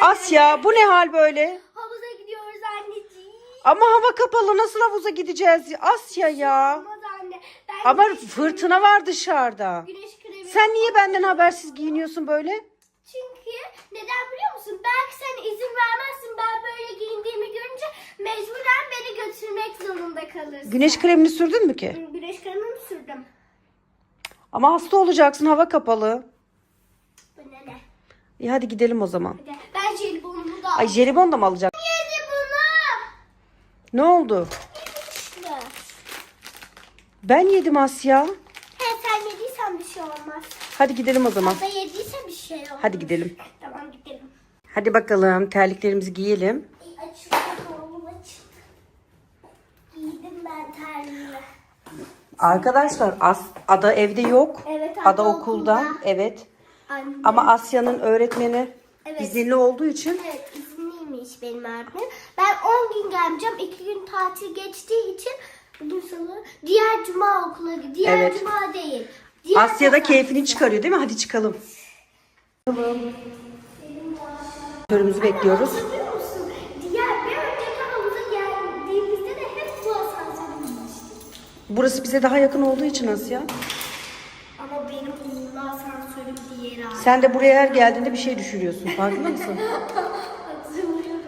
Asya bu ne hal böyle? Havuza gidiyoruz anneciğim. Ama hava kapalı nasıl havuza gideceğiz? Asya ya. Olmaz anne. Ben Ama güneş fırtına var dışarıda. Güneş kremi. Sen niye benden habersiz giyiniyorsun böyle? Çünkü neden biliyor musun? Belki sen izin vermezsin. Ben böyle giyindiğimi görünce mecburen beni götürmek zorunda kalırsın. Güneş kremini sürdün mü ki? Güneş kremimi sürdüm. Ama hasta olacaksın hava kapalı. Bu ne? İyi hadi gidelim o zaman. Ben jelibonunu da Ay jelibon da mı alacak? Ne oldu? Ben yedim Asya. He sen yediysen bir şey olmaz. Hadi gidelim o zaman. Baba yediyse bir şey olmaz. Hadi gidelim. Tamam gidelim. Hadi bakalım terliklerimizi giyelim. Ay, Açıldı oğlum açıldı. Giydim ben terliğimi. Arkadaşlar As Ada evde yok. Evet, Ada, Ada okulda. okulda. Evet. Anne. Ama Asya'nın öğretmeni Evet. izinli olduğu için Evet izinliymiş benim öğretmenim. Ben 10 gün gelmeyeceğim. 2 gün tatil geçtiği için bugün salı. Diğer cuma okula gidiyor. Diğer Evet. cuma değil. Diğer Asya da pazar. keyfini çıkarıyor değil mi? Hadi çıkalım. Törümüzü bekliyoruz. Hatırlıyor musun? Diğer bir önceki havuza geldiğimizde de hep bu asansöre binmiştik. Burası bize daha yakın olduğu için Asya. Sen de buraya her geldiğinde bir şey düşürüyorsun. Farkında mısın? Hatırlıyorum.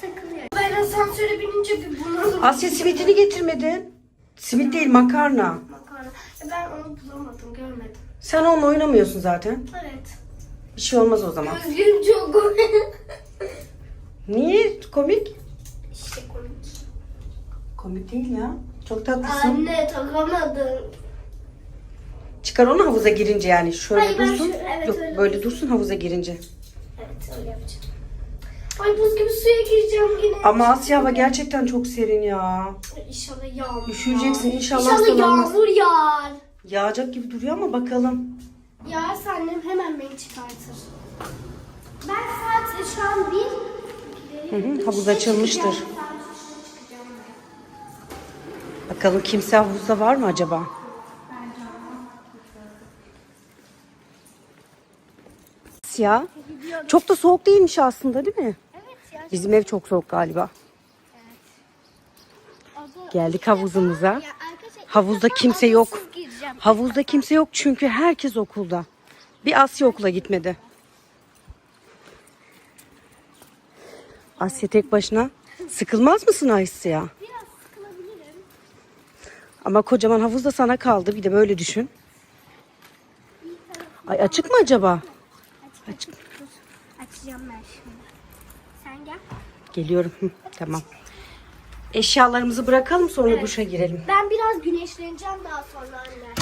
Takılıyor. Ben asansöre binince bir bunalım. Asya simitini getirmedin. Simit değil makarna. Makarna. E, Ben onu bulamadım, görmedim. Sen onunla oynamıyorsun zaten. Evet. Bir şey olmaz o zaman. Gözlüğüm çok komik. Niye? Komik. İşte komik. Komik değil ya. Çok tatlısın. Anne takamadım. Çıkar onu havuza girince yani. Şöyle Hayır, ben dursun. şu- evet, Yok öyle böyle dursun havuza girince. Evet öyle yapacağım. Ay buz gibi suya gireceğim yine. Ama Asya hava gerçekten çok serin ya. İnşallah yağmur. Üşüyeceksin, yağar. inşallah İnşallah hastalanmaz. yağmur yağar. Yağacak gibi duruyor ama bakalım. Yağarsa annem hemen beni çıkartır. Ben saat şu an bir. Hı hı, havuz açılmıştır. çıkacağım. Saat üçte çıkacağım ben. Bakalım kimse havuzda var mı acaba? Asya. Çok da soğuk değilmiş aslında değil mi? Evet ya. Bizim ev çok soğuk galiba. Adı- Geldik havuzumuza. Ya Havuzda kimse yok. Havuzda kimse yok çünkü herkes okulda. Bir Asya okula gitmedi. Asya tek başına. Sıkılmaz mısın Asya? Biraz sıkılabilirim. Ama kocaman havuz da sana kaldı. Bir de böyle düşün. Ay açık mı acaba? Açık. Açacağım ben şimdi. Sen gel. Geliyorum. Hı, tamam. Eşyalarımızı bırakalım sonra duşa girelim. Ben biraz güneşleneceğim daha sonra anne.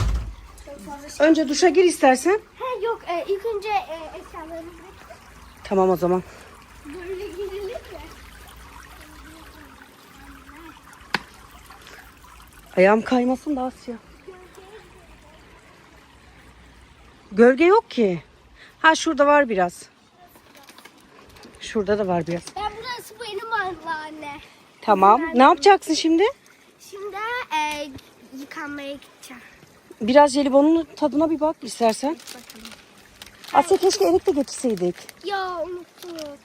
Çok fazla şey. Önce duşa gir istersen. He yok e, ilk önce e, eşyalarımızı Tamam o zaman. böyle girilir mi? Ayağım kaymasın da Asya. Gölge yok ki. Ha şurada var biraz. Şurada da var biraz. Ben burası benim valla anne. Tamam. Ne yapacaksın şimdi? Şimdi e, yıkanmaya gideceğim. Biraz jelibonun tadına bir bak istersen. Bakalım. Asya keşke erik de getirseydik. Ya unuttuk.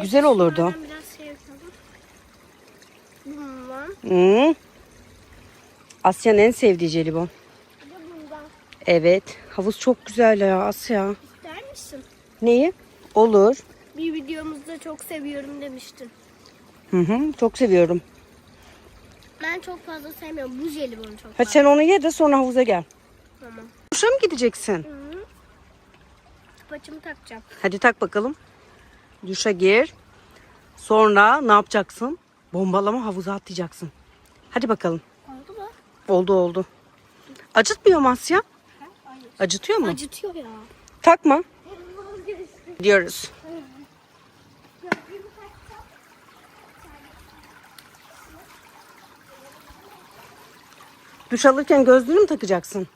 Güzel olurdu. Bunlardan biraz şey yapalım. Bundan. Hmm. Asya'nın en sevdiği jelibon. Bir de bundan. Evet. Havuz çok güzel ya Asya. Misin? Neyi? Olur. Bir videomuzda çok seviyorum demiştin. Hı hı. Çok seviyorum. Ben çok fazla sevmiyorum. Bu jelibonu çok Hadi fazla. sen onu ye de sonra havuza gel. Tamam. Duşa mı gideceksin? Hı -hı. Paçımı takacağım. Hadi tak bakalım. Duşa gir. Sonra ne yapacaksın? Bombalama havuza atlayacaksın. Hadi bakalım. Oldu mu? Oldu oldu. Acıtmıyor mu Asya? Hayır. Acıtıyor mu? Acıtıyor ya. Takma. Gidiyoruz. Duş alırken gözlüğünü mü takacaksın?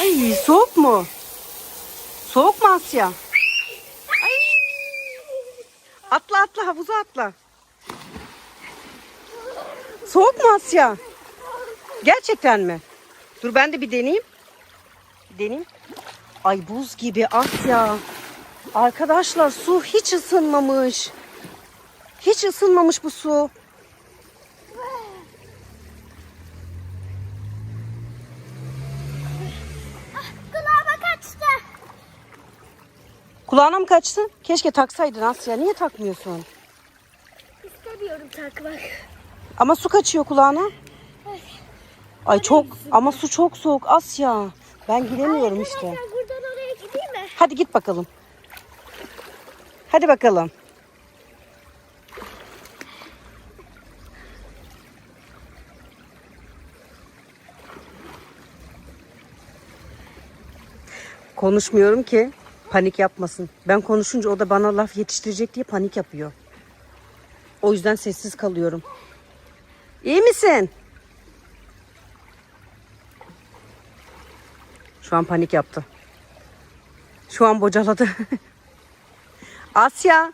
Ay soğuk mu? Soğuk mu Asya? Ay. Atla atla havuza atla. Soğuk mu Asya? Gerçekten mi? Dur ben de bir deneyeyim. Bir deneyeyim. Ay buz gibi Asya. Arkadaşlar su hiç ısınmamış. Hiç ısınmamış bu su. Kulağıma kaçtı. Kulağına mı kaçtı? Keşke taksaydın Asya. Niye takmıyorsun? İstemiyorum takmak. Ama su kaçıyor kulağına. Ay çok ama su çok soğuk Asya. Ben giremiyorum işte. Arkadaşlar buradan oraya gideyim mi? Hadi git bakalım. Hadi bakalım. Konuşmuyorum ki panik yapmasın. Ben konuşunca o da bana laf yetiştirecek diye panik yapıyor. O yüzden sessiz kalıyorum. İyi misin? Şu an panik yaptı. Şu an bocaladı. Asya.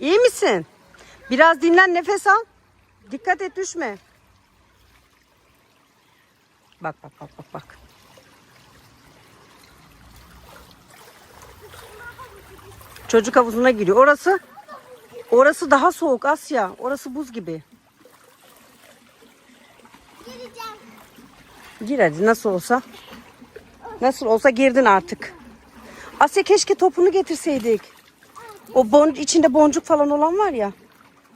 İyi misin? Biraz dinlen nefes al. Dikkat et düşme. Bak bak bak bak bak. Çocuk havuzuna giriyor. Orası orası daha soğuk Asya. Orası buz gibi. Gireceğim. Gir hadi nasıl olsa. Nasıl olsa girdin artık. Asya keşke topunu getirseydik. O bon içinde boncuk falan olan var ya.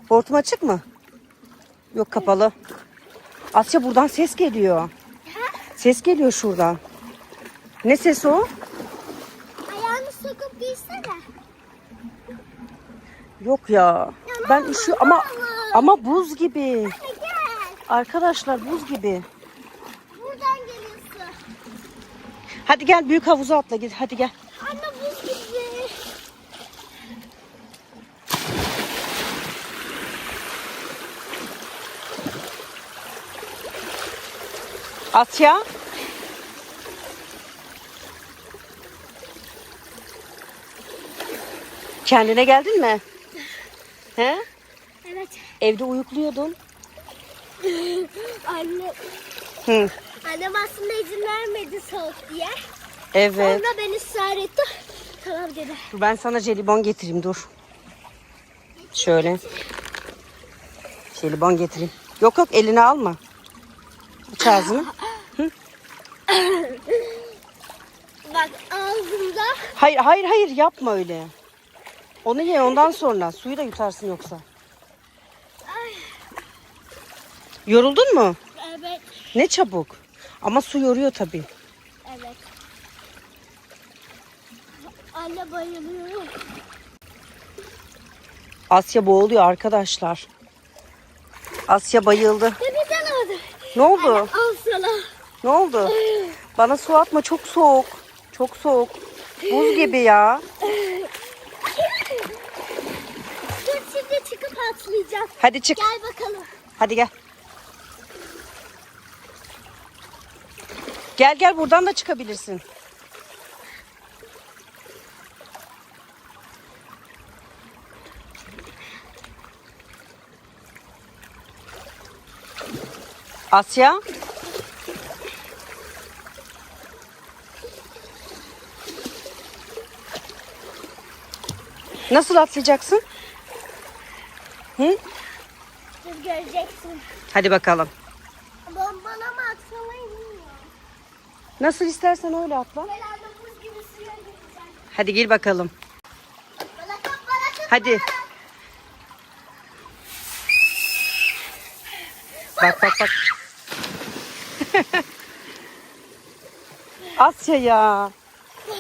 Hortum açık mı? Yok kapalı. Asya buradan ses geliyor. Ses geliyor şuradan. Ne sesi o? Ayağını sokup giysene. Yok ya. Ben üşü ama ama buz gibi. Arkadaşlar buz gibi. Buradan geliyorsun. Hadi gel büyük havuza atla git. Hadi gel. Anne buz gibi. Asya. Kendine geldin mi? He? Evet. Evde uyukluyordun. Anne, Hı. Annem aslında izin vermedi soğuk diye. Evet. Sonra ben ısrar ettim. Tamam dedi. Dur ben sana jelibon getireyim dur. Şöyle. Jelibon getireyim. Yok yok eline alma. Aç ağzını. Bak ağzımda. Hayır hayır hayır yapma öyle. Onu ye ondan sonra. Suyu da yutarsın yoksa. Ay, Yoruldun mu? evet. Ne çabuk. Ama su yoruyor tabii. Evet. Anne bayılıyorum. Asya boğuluyor arkadaşlar. Asya bayıldı. Nefes alamadım. Ne oldu? Al sana. Ne oldu? Bana su atma çok soğuk. Çok soğuk. Buz gibi ya. Dur şimdi çıkıp atlayacağım. Hadi çık. Gel bakalım. Hadi gel. Gel gel buradan da çıkabilirsin. Asya. Nasıl atlayacaksın? Hı? Göreceksin. Hadi bakalım. Nasıl istersen öyle atla. Ben anne buz gibi suya gireceğim. Hadi gir bakalım. Bana tut bana tut. Hadi. Bak bak bak. Asya ya.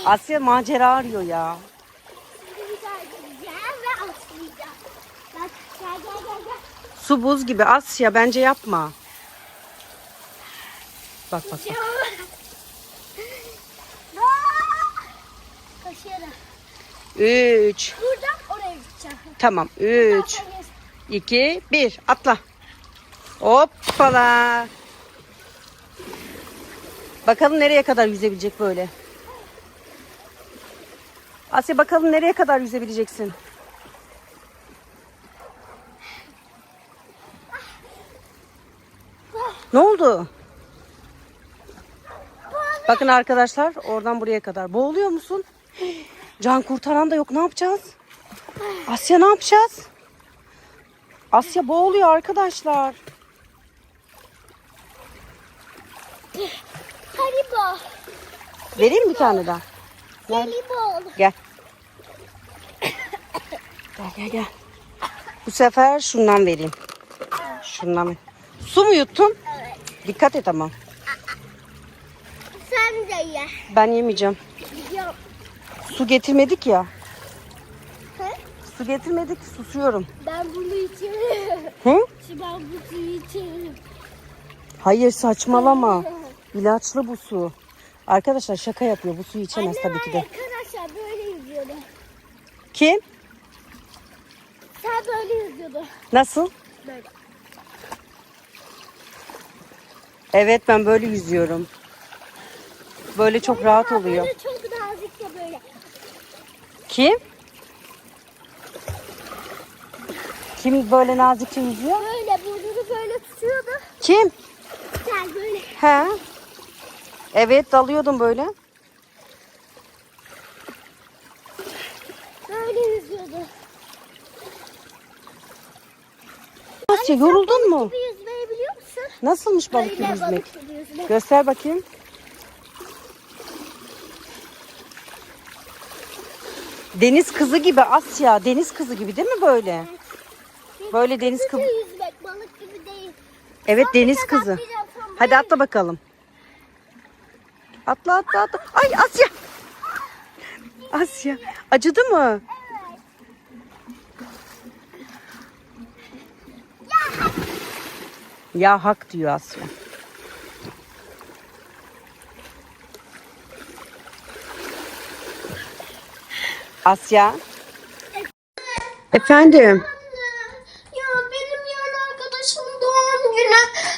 Asya macera arıyor ya. Şimdi bir daha gireceğim ve atlayacağım. Bak gel gel gel gel. Su buz gibi Asya bence yapma. Bak bak bak. 3 Buradan oraya gideceğim. Tamam. 3 2 1 atla. Hoppala. Bakalım nereye kadar yüzebilecek böyle. Asya bakalım nereye kadar yüzebileceksin? Ne oldu? Bakın arkadaşlar oradan buraya kadar. Boğuluyor musun? Can kurtaran da yok. Ne yapacağız? Asya ne yapacağız? Asya boğuluyor arkadaşlar. Haribo. Vereyim bir tane daha. Gel. Haribo. Gel. Gel gel gel. Bu sefer şundan vereyim. Şundan. Su mu yuttun? Evet. Dikkat et ama. Sen de ye. Ben yemeyeceğim. Su getirmedik ya. He? Su getirmedik susuyorum. Ben bunu içerim. Hı? Ben bu suyu içerim. Hayır saçmalama. İlaçlı bu su. Arkadaşlar şaka yapıyor. Bu suyu içemez tabii ki de. Arkadaşlar böyle yüzüyordu. Kim? Sen böyle yüzüyordun. Nasıl? Böyle. Evet ben böyle yüzüyorum. Böyle çok rahat oluyor. Böyle çok. Kim? Kim böyle nazikçe yüzüyor? Böyle burnunu böyle tutuyordu. Kim? Sen böyle. He. Evet dalıyordum böyle. Böyle yüzüyordu. Asya yoruldun mu? Nasılmış balık gibi yüzmek. Göster bakayım. Deniz kızı gibi Asya. Deniz kızı gibi değil mi böyle? Böyle deniz kızı. Kızı yüzmek balık gibi değil. Evet Son deniz kızı. atlayacağım, son Hadi atla bakalım. Atla atla atla. Ay Asya. Asya. Acıdı mı? Ya hak diyor Asya. Asya. Efendim.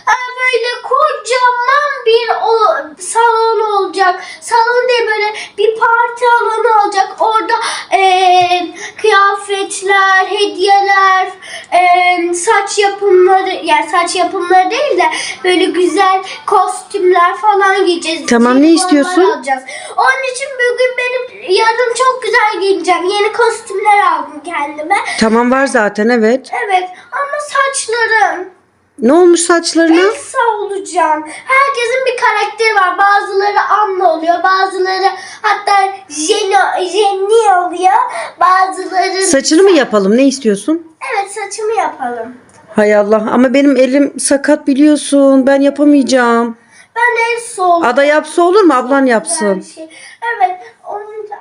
Ee, böyle kocaman bir o, salon olacak. Salon değil böyle bir parti alanı olacak. Orada eee, kıyafetler, hediyeler, eee, saç yapımları yani saç yapımları değil de böyle güzel kostümler falan giyeceğiz. Tamam, ne istiyorsun? alacağız. Onun için bugün benim yarın çok güzel giyineceğim. Yeni kostümler aldım kendime. Tamam var zaten evet. Evet ama saçlarım. Ne olmuş saçlarına? Elsa olacağım. Herkesin bir karakteri var. Bazıları Anna oluyor. Bazıları hatta Jenny, Jenny oluyor. Bazıları... Saçını mı yapalım? Ne istiyorsun? Evet saçımı yapalım. Hay Allah ama benim elim sakat biliyorsun. Ben yapamayacağım. Ben Elsa olacağım. Ada yapsa olur mu? Ablan yapsın. şey. Evet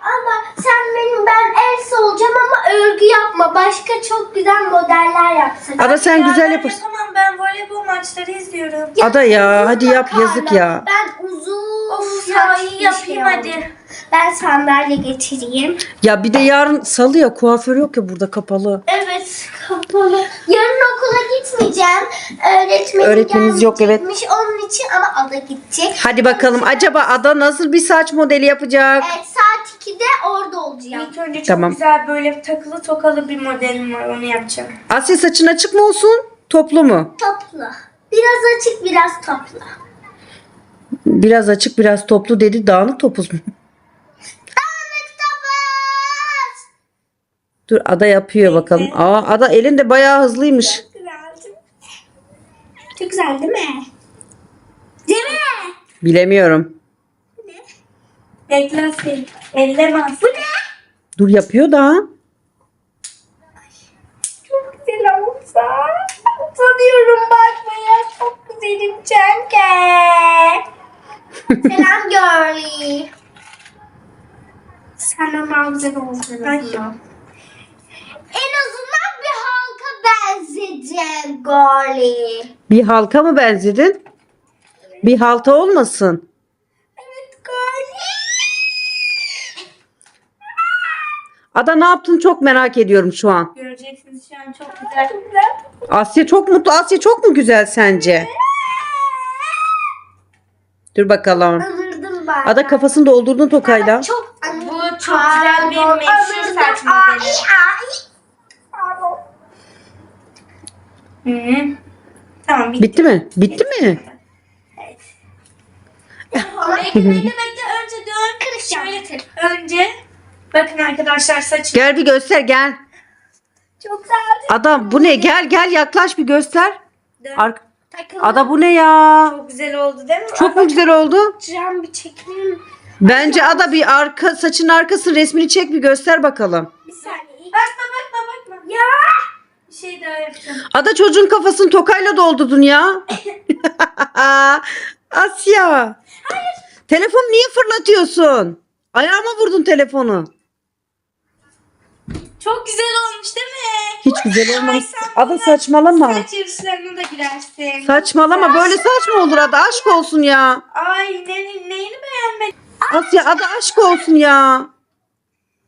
ama sen benim ben Elsa olacağım ama örgü yapma. Başka çok güzel modeller yapsın. Ada sen güzel yaparsın. Tamam ben voleybol maçları izliyorum. Ada ya hadi yap yazık ya. Ben uzun Of ya saçlı iyi bir yapayım şey hadi. Ben sandalye getireyim. Ya bir de yarın salı ya kuaför yok ya burada kapalı. Evet kapalı. Yarın okula gitmeyeceğim. Öğretmenim Öğretmeniniz yok, evet. gelmeyecekmiş. Onun için ama ada gidecek. Hadi bakalım acaba Ada nasıl bir saç modeli yapacak? Evet saat 2'de orada olacağım. İlk önce çok Tamam. güzel böyle takılı tokalı bir modelim var onu yapacağım. Asya saçın açık mı olsun? Toplu mu? Topla. Biraz açık biraz topla. Biraz açık biraz toplu dedi dağınık topuz mu? Dağınık topuz. Dur Ada yapıyor bakalım. Aa Ada elin de bayağı hızlıymış. Güzel. Çok güzel değil mi? Değil mi? Bilemiyorum. Bekle Asil. Elleme Asil. Bu ne? Dur yapıyor da. Çok güzel olsa. Sanıyorum bakmaya çok güzelim çünkü. Selam girly. Senden daha güzel olsun. Ay. En azından bir halka benzeyeceğim girly. Bir halka mı benzedin? Bir halta olmasın. Evet galiba. Ada ne yaptın çok merak ediyorum şu an. Göreceksiniz şu an çok güzel. Çok güzel. Asya çok mutlu. Asya çok mu güzel sence? Dur bakalım. Anırdım ben. Ada kafasını doldurdun tokayla. Çok. Bu çok güzel bir meşhur saç modeli. Pardon. Hı. Tamam bitti. Bitti mi? Bitti mi? Ama bekle bekle bekle. Önce dön. Şöyle önce. Bakın arkadaşlar saçım. Gel bir göster gel. Çok güzel. Adam bu ne? Gel gel yaklaş bir göster. Dön. Ar-. Ada bu ne ya? Çok güzel oldu değil mi? Çok mu güzel oldu? Can bir çekeyim. Bence Ada bir arka saçın arkasının resmini çek bir göster bakalım. Bir saniye. Bakma bakma bakma. Ya. Bir şey daha yapacağım. Ada çocuğun kafasını tokayla doldurdun ya. Asya. Telefonu niye fırlatıyorsun? Ayağıma vurdun telefonu. Çok güzel olmuş değil mi? Hiç güzel olmamış. Ada saçmalama. Saç yarışlarına da girersin. Saçmalama böyle saç mı olur Ada aşk olsun ya. Ay ne, neyini beğenmedin? Asya Ada aşk olsun ya.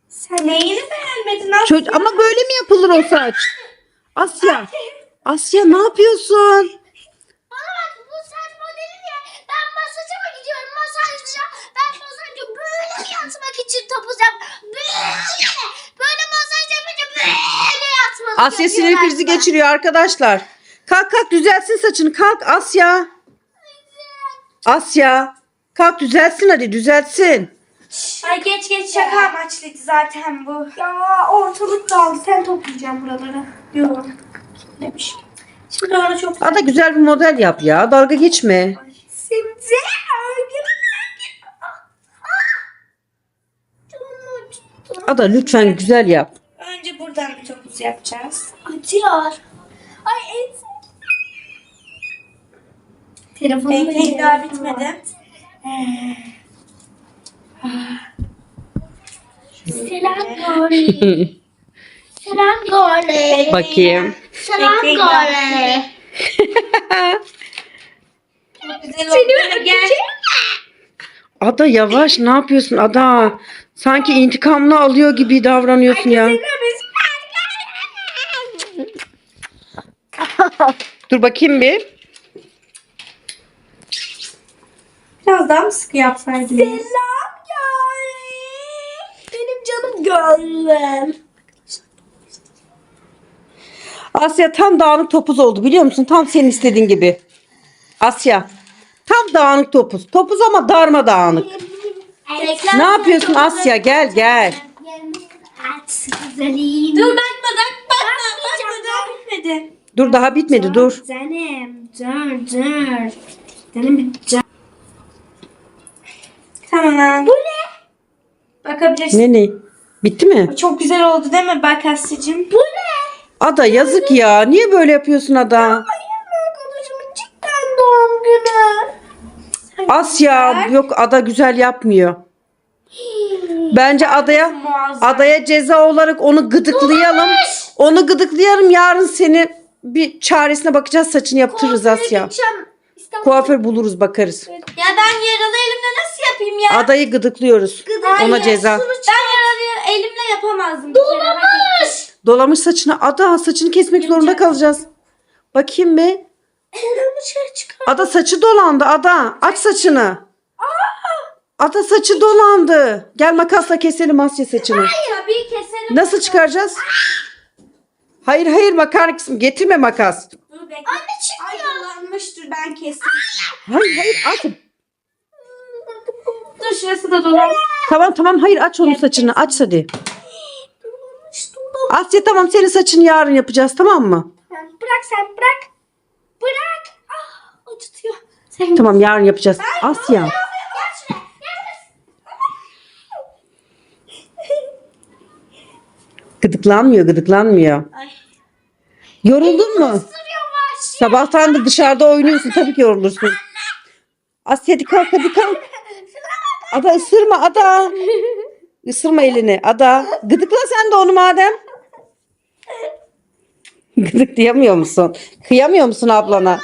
Sen neyini beğenmedin Asya? Çocuk ama böyle mi yapılır o saç? Asya. Asya ne yapıyorsun? Bana bak bu saç modeli ne? Ben masaja mı gidiyorum masajcıya? Ben masajcı böyle mi yatmak için topuzam? Böyle. Böyle masaj yapınca böyle yatmalı. Asya sinir krizi geçiriyor arkadaşlar. Kalk kalk düzelsin saçını kalk Asya. Asya. Kalk düzelsin hadi düzeltsin. Ay geç geç şaka amaçlıydı zaten bu. Ya ortalık dağıldı. Sen toplayacaksın buraları. Yok. Demiş. Şimdi ona çok Ada güzel bir model yap ya. Dalga geçme. Şimdi Ada lütfen güzel yap. Önce buradan bir topuz yapacağız. Acıyor. Ay en Telefonum daha bitmedi. Selam Gori. Selam Gori. Bakayım. Selam. Gori. Gel. Ada yavaş ne yapıyorsun Ada? Sanki intikamını alıyor gibi davranıyorsun ya. Dur bakayım bir. Biraz daha mı sıkı yapsaydın? Selam canım gönlüm. Asya tam dağınık topuz oldu biliyor musun? Tam senin istediğin gibi. Asya. Tam dağınık topuz. Topuz ama darma dağınık. Ne yapıyorsun Asya? Gel gel. Dur bakma bakma bakma. Bakma daha bitmedi. Dur daha bitmedi dur. Canım dur dur. Canım bir can. Tamam. Bu ne? Bakabilirsin. Ne ne? Bitti mi? Çok güzel oldu değil mi bak Asya'cığım? Bu ne? Ada yazık ya. Niye böyle yapıyorsun Ada? Arkadaşımın cidden doğum günü. Asya yok Ada güzel yapmıyor. Bence adaya Muazzam. adaya ceza olarak onu gıdıklayalım. Onu gıdıklayalım yarın seni bir çaresine bakacağız saçını yaptırırız Asya. Gideceğim. İstanbul'a. Kuaför buluruz bakarız. Ya ben yaralı elimle nasıl yapayım ya? Adayı gıdıklıyoruz. Ona Hayır, ceza. Ben yaralı elimle yapamazdım. bir kere. Dolamış. Dolamış saçını. Ada saçını kesmek zorunda kalacağız. Bakayım bir. Çıkar. Ada saçı dolandı. Ada aç saçını. Ada saçı dolandı. Gel makasla keselim Asya saçını. Tabii keserim. Nasıl çıkaracağız? Hayır hayır makar kısmı. Getirme makas. Dur bekle. Anne Ay dolanmıştır ben kestim. Hayır hayır aç. Dur şurası da dolan. Tamam tamam hayır aç onun saçını. Aç hadi. Asya tamam senin saçını yarın yapacağız tamam mı? Bırak sen bırak. Bırak. Ah, acıtıyor. Sen Tamam yarın yapacağız. Asya. Gıdıklanmıyor gıdıklanmıyor. Ay. Yoruldun mu? Sabahtan da dışarıda oynuyorsun. Tabii ki yorulursun. Asya hadi kalk hadi kalk. Ada ısırma Ada. Isırma elini Ada. Gıdıkla sen de onu madem. Gıdıklayamıyor musun? Kıyamıyor musun ablana?